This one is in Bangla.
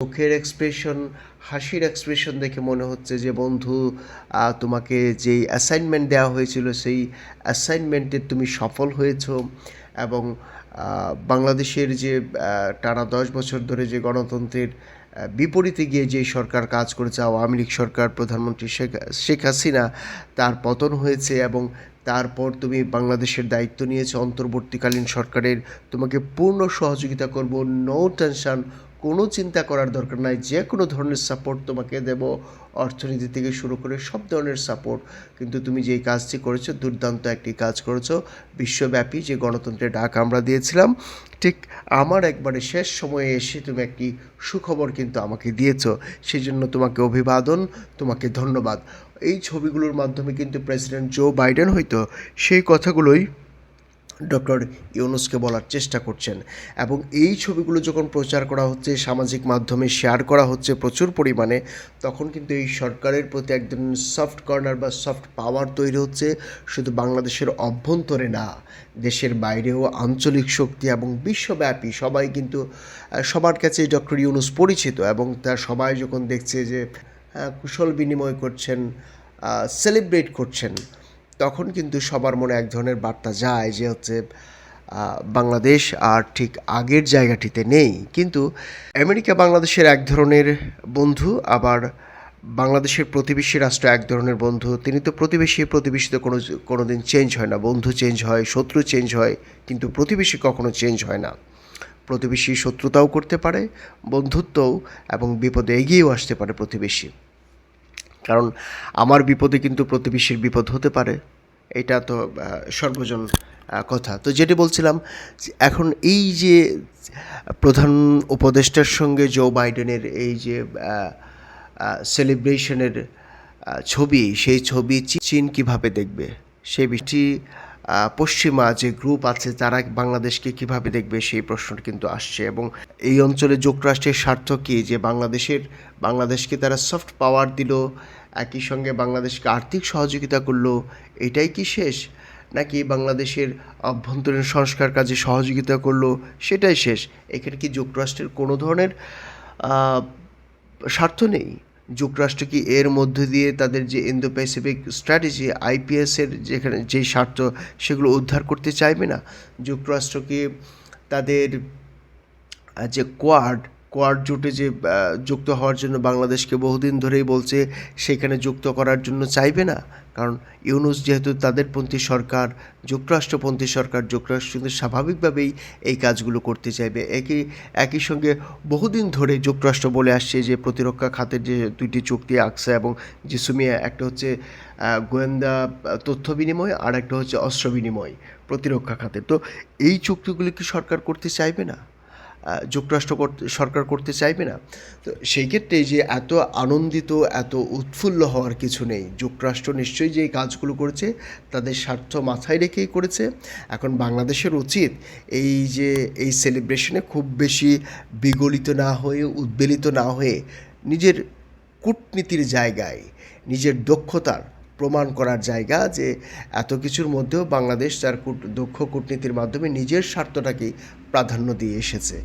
মুখের এক্সপ্রেশন হাসির এক্সপ্রেশন দেখে মনে হচ্ছে যে, বন্ধু তোমাকে যেই অ্যাসাইনমেন্ট দেওয়া হয়েছিল, সেই অ্যাসাইনমেন্টে তুমি সফল হয়েছ এবং বাংলাদেশের যে টানা দশ বছর ধরে যে গণতন্ত্রের বিপরীতে গিয়ে যে সরকার কাজ করেছে, আওয়ামী লীগ সরকার, প্রধানমন্ত্রী শেখ শেখ হাসিনা, তার পতন হয়েছে এবং তারপর তুমি বাংলাদেশের দায়িত্ব নিয়েছো, অন্তর্বর্তীকালীন সরকারের, তোমাকে পূর্ণ সহযোগিতা করব নো টেনশন কোনো চিন্তা করার দরকার নাই, যে কোনো ধরনের সাপোর্ট তোমাকে দেব। অর্থনীতি থেকে শুরু করে সব ধরনের সাপোর্ট কিন্তু তুমি যেই কাজটি করেছ, দুর্দান্ত একটি কাজ করেছ। বিশ্বব্যাপী যে গণতন্ত্রের ডাক আমরা দিয়েছিলাম, ঠিক আমার একবারে শেষ সময়ে এসে তুমি একটি সুখবর কিন্তু আমাকে দিয়েছ। সেই জন্য তোমাকে অভিবাদন, তোমাকে ধন্যবাদ। এই ছবিগুলোর মাধ্যমে কিন্তু প্রেসিডেন্ট জো বাইডেন হয়তো সেই কথাগুলোই ডক্টর ইউনুসকে বলার চেষ্টা করছেন। এবং এই ছবিগুলো যখন প্রচার করা হচ্ছে, সামাজিক মাধ্যমে শেয়ার করা হচ্ছে প্রচুর পরিমাণে, তখন কিন্তু এই সরকারের প্রতি এক ধরনের সফট কর্নার বা সফট পাওয়ার তৈরি হচ্ছে। শুধু বাংলাদেশের অভ্যন্তরে না, দেশের বাইরেও আঞ্চলিক শক্তি এবং বিশ্বব্যাপী সবাই কিন্তু সবার কাছে ডক্টর ইউনুস পরিচিত এবং তার সবাই যখন দেখছে যে কুশল বিনিময় করছেন সেলিব্রেট করছেন তখন কিন্তু সবার মনে এক ধরনের বার্তা যায় যে হচ্ছে বাংলাদেশ আর ঠিক আগের জায়গাটিতে নেই। কিন্তু আমেরিকা বাংলাদেশের এক ধরনের বন্ধু, আবার বাংলাদেশের প্রতিবেশী রাষ্ট্র এক ধরনের বন্ধু। তিনি তো প্রতিবেশী, প্রতিবেশীতে কোনো কোনো দিন চেঞ্জ হয় না। বন্ধু চেঞ্জ হয়, শত্রু চেঞ্জ হয়, কিন্তু প্রতিবেশী কখনো চেঞ্জ হয় না। প্রতিবেশী শত্রুতাও করতে পারে, বন্ধুত্বও এবং বিপদে এগিয়েও আসতে পারে প্রতিবেশী। কারণ আমার বিপদে কিন্তু প্রতিবেশীর বিপদ হতে পারে। এটা তো সর্বজন কথা। তো যেটি বলছিলাম, এখন এই যে, প্রধান উপদেষ্টার সঙ্গে জো বাইডেনের এই যে সেলিব্রেশনের ছবি, সেই ছবি চীন কীভাবে দেখবে? সেই বিষয়টি পশ্চিমা যে গ্রুপ আছে, তারা বাংলাদেশকে কীভাবে দেখবে সেই প্রশ্নটা কিন্তু আসছে এবং এই অঞ্চলে যুক্তরাষ্ট্রের স্বার্থ কী? যে বাংলাদেশের, বাংলাদেশকে তারা সফট পাওয়ার দিল একই সঙ্গে বাংলাদেশকে আর্থিক সহযোগিতা করল, এটাই কি শেষ? নাকি বাংলাদেশের অভ্যন্তরীণ সংস্কার কাজে সহযোগিতা করল, সেটাই শেষ? এখানে কি যুক্তরাষ্ট্রের কোনো ধরনের স্বার্থ নেই? যুক্তরাষ্ট্র কি এর মধ্য দিয়ে তাদের যে ইন্দো প্যাসিফিক স্ট্র্যাটেজি আইপিএসের যেখানে যেই স্বার্থ, সেগুলো উদ্ধার করতে চাইবে না? যুক্তরাষ্ট্র কি তাদের যে কোয়াড কোয়াড জোটে যে যুক্ত হওয়ার জন্য বাংলাদেশকে বহুদিন ধরেই বলছে, সেখানে যুক্ত করার জন্য চাইবে না। কারণ ইউনুস যেহেতু তাদেরপন্থী সরকার, যুক্তরাষ্ট্রপন্থী সরকার, যুক্তরাষ্ট্র কিন্তু স্বাভাবিকভাবেই এই কাজগুলো করতে চাইবে। একই একই সঙ্গে বহুদিন ধরে যুক্তরাষ্ট্র বলে আসছে যে, প্রতিরক্ষা খাতের যে দুইটি চুক্তি, আকসা এবং জিসুমিয়া একটা হচ্ছে গোয়েন্দা তথ্য বিনিময় আর একটা হচ্ছে অস্ত্র বিনিময়, প্রতিরক্ষা খাতের তো এই চুক্তিগুলি কি সরকার করতে চাইবে না? যুক্তরাষ্ট্র সরকার করতে চাইবে না। তো সেই ক্ষেত্রে যে এত আনন্দিত, এত উৎফুল্ল হওয়ার কিছু নেই। যুক্তরাষ্ট্র নিশ্চয়ই যে কাজগুলো করেছে, তাদের স্বার্থ মাথায় রেখেই করেছে। এখন বাংলাদেশের উচিত এই যে এই সেলিব্রেশনে খুব বেশি বিগলিত না হয়ে, উদ্বেলিত না হয়ে নিজের কূটনীতির জায়গায়, নিজের দক্ষতার প্রমাণ করার জায়গা যে এত কিছুর মধ্যেও বাংলাদেশ তার কূট- দক্ষ কূটনীতির মাধ্যমে নিজের স্বার্থটাকেই প্রাধান্য দিয়ে এসেছে।